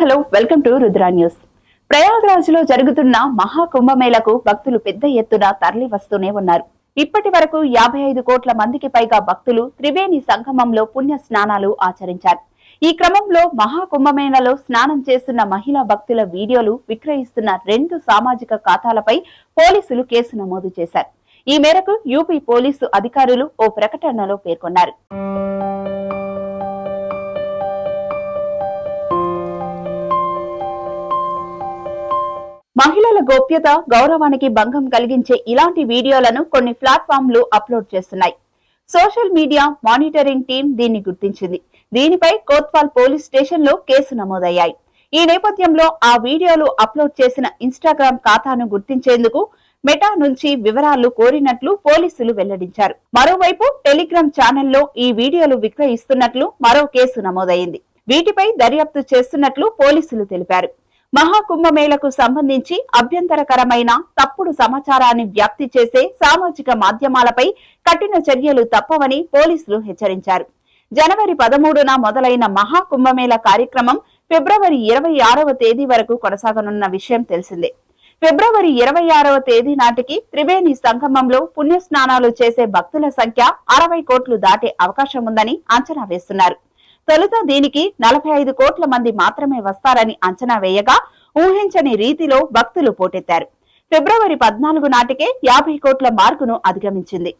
Hello welcome to Rudra news. ప్రయాగ్రాజ్లో జరుగుతున్న మహాకుంభమేళకు భక్తులు పెద్ద ఎత్తున తరలి వస్తూనే ఉన్నారు. ఇప్పటి వరకు యాభై ఐదు కోట్ల మందికి పైగా భక్తులు త్రివేణి సంగమంలో పుణ్య స్నానాలు ఆచరించారు. ఈ క్రమంలో మహాకుంభమేళలో స్నానం చేస్తున్న మహిళా భక్తుల వీడియోలు విక్రయిస్తున్న రెండు సామాజిక ఖాతాలపై పోలీసులు కేసు నమోదు చేశారు. ఈ మేరకు యూపీ పోలీసు అధికారులు ఓ ప్రకటనలో పేర్కొన్నారు. మహిళల గోప్యత గౌరవానికి భంగం కలిగించే ఇలాంటి వీడియోలను కొన్ని ప్లాట్ఫామ్లు అప్లోడ్ చేస్తున్నాయి. సోషల్ మీడియా మానిటరింగ్ టీం దీన్ని గుర్తించింది. దీనిపై కోత్వాల్ పోలీస్ స్టేషన్లో కేసు నమోదయ్యాయి. ఈ నేపథ్యంలో ఆ వీడియోలు అప్లోడ్ చేసిన ఇన్స్టాగ్రామ్ ఖాతాను గుర్తించేందుకు మెటా నుంచి వివరాలు కోరినట్లు పోలీసులు వెల్లడించారు. మరోవైపు టెలిగ్రామ్ ఛానల్లో ఈ వీడియోలు విక్రయిస్తున్నట్లు మరో కేసు నమోదైంది వీటిపై దర్యాప్తు చేస్తున్నట్లు పోలీసులు తెలిపారు. మహాకుంభమేళకు సంబంధించి అభ్యంతరకరమైన తప్పుడు సమాచారాన్ని వ్యాప్తి చేసే సామాజిక మాధ్యమాలపై కఠిన చర్యలు తప్పవని పోలీసులు హెచ్చరించారు. జనవరి పదమూడున మొదలైన మహాకుంభమేళ కార్యక్రమం ఫిబ్రవరి ఇరవై ఆరవ తేదీ వరకు కొనసాగనున్న విషయం తెలిసిందే. ఫిబ్రవరి ఇరవై ఆరవ తేదీ నాటికి త్రివేణి సంగమంలో పుణ్యస్నానాలు చేసే భక్తుల సంఖ్య అరవై కోట్లు దాటే అవకాశం ఉందని అంచనా వేస్తున్నారు. తొలుత దీనికి నలభై ఐదు కోట్ల మంది మాత్రమే వస్తారని అంచనా వేయగా ఊహించని రీతిలో భక్తులు పోటెత్తారు. ఫిబ్రవరి పద్నాలుగు నాటికే యాభై కోట్ల మార్కును అధిగమించింది.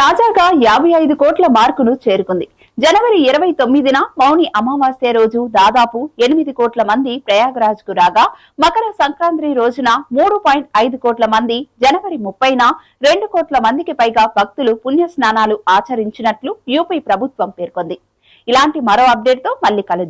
తాజాగా యాభై ఐదు కోట్ల మార్కును చేరుకుంది. జనవరి ఇరవై తొమ్మిదిన మౌని అమావాస్య రోజు దాదాపు ఎనిమిది కోట్ల మంది ప్రయాగరాజ్కు రాగా మకర సంక్రాంతి రోజున మూడు పాయింట్ ఐదు కోట్ల మంది జనవరి ముప్పైన రెండు కోట్ల మందికి పైగా భక్తులు పుణ్య స్నానాలు ఆచరించినట్లు యూపీ ప్రభుత్వం పేర్కొంది. ఇలాంటి మరో అప్డేట్తో మళ్ళీ కలుద్దాం.